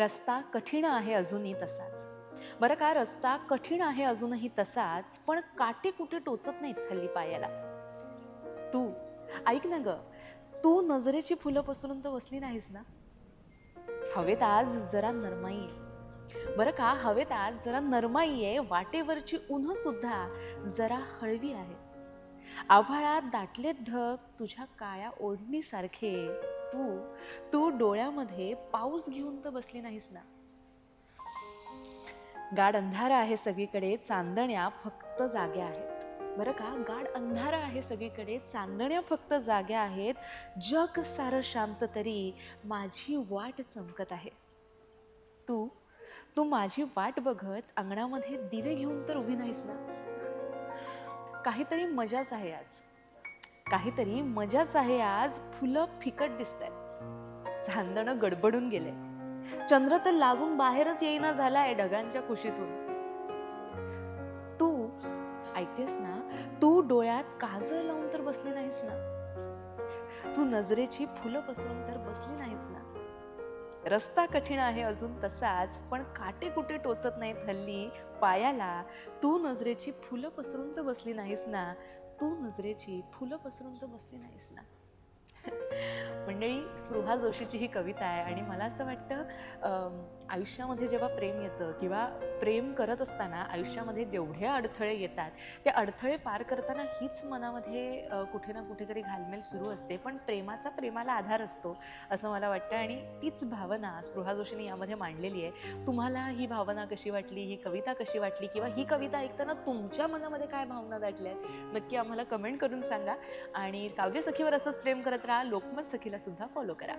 रस्ता कठीण आहे अजूनही तसाच. बरं का रस्ता कठीण आहे अजूनही तसाच पण काटे कुठे टोचत नाहीत हल्ली पायाला. तू ऐक ना ग तू नजरेची फुलं पसरून तर बसली नाहीस ना? हवेत आज जरा नरमाई आहे. बरं का हवेत आज जरा नरमाई आहे वाटेवरची उन्ह सुद्धा जरा हळवी आहे. आभाळात दाटलेत ढग तुझ्या काळ्या ओढणीसारखे. तू तू डोळ्यामध्ये पाऊस घेऊन तर बसली नाहीस ना. गाढ अंधार आहे सगळीकडे चांदण्या फक्त जाग्या आहेत. बरं का? गाढ अंधार आहे सगळीकडे चांदण्या फक्त जाग्या आहेत. जग सारं शांत तरी माझी वाट चमकत आहे. तू तू माझी वाट बघत अंगणामध्ये दिवे घेऊन तर उभी नाहीस ना. काहीतरी मजाच आहे आज. काहीतरी मजाच आहे आज फुलं फिकट दिसत आहेत चांदणं गडबडून गेले. चंद्र तर लाजून बाहेरच येईना झालाय ढगांच्या खुशीतून तू ऐकतेस ना तू डोळ्यात काजळ लावून तर बसली नाहीस ना. तू नजरेची फुलं पसरून तर बसली नाहीस ना. रस्ता कठीण आहे अजून तसाच पण काटे कुठे टोचत नाहीत हल्ली? पायाला. तू नजरेची फुलं पसरून तर बसली नाहीस ना? तू नजरेची फुलं पसरून तर बसली नाहीस ना? मंडळी स्पृहा जोशीची ही कविता आहे आणि मला असं वाटतं आयुष्यामध्ये जेव्हा प्रेम येतं किंवा प्रेम करत असताना आयुष्यामध्ये जेवढे अडथळे येतात ते अडथळे पार करताना हीच मनामध्ये कुठे ना कुठेतरी घालमेल सुरू असते. पण प्रेमाचा प्रेमाला आधार असतो असं मला वाटतं आणि तीच भावना स्पृहा जोशीने यामध्ये मांडलेली आहे. तुम्हाला ही भावना कशी वाटली? ही कविता कशी वाटली? किंवा ही कविता ऐकताना तुमच्या मनामध्ये काय भावना दाटल्या आहेत? नक्की आम्हाला कमेंट करून सांगा. आणि काव्य सखीवर असंच प्रेम करत राहा लोकमत सखीला सुद्धा फॉलो करा.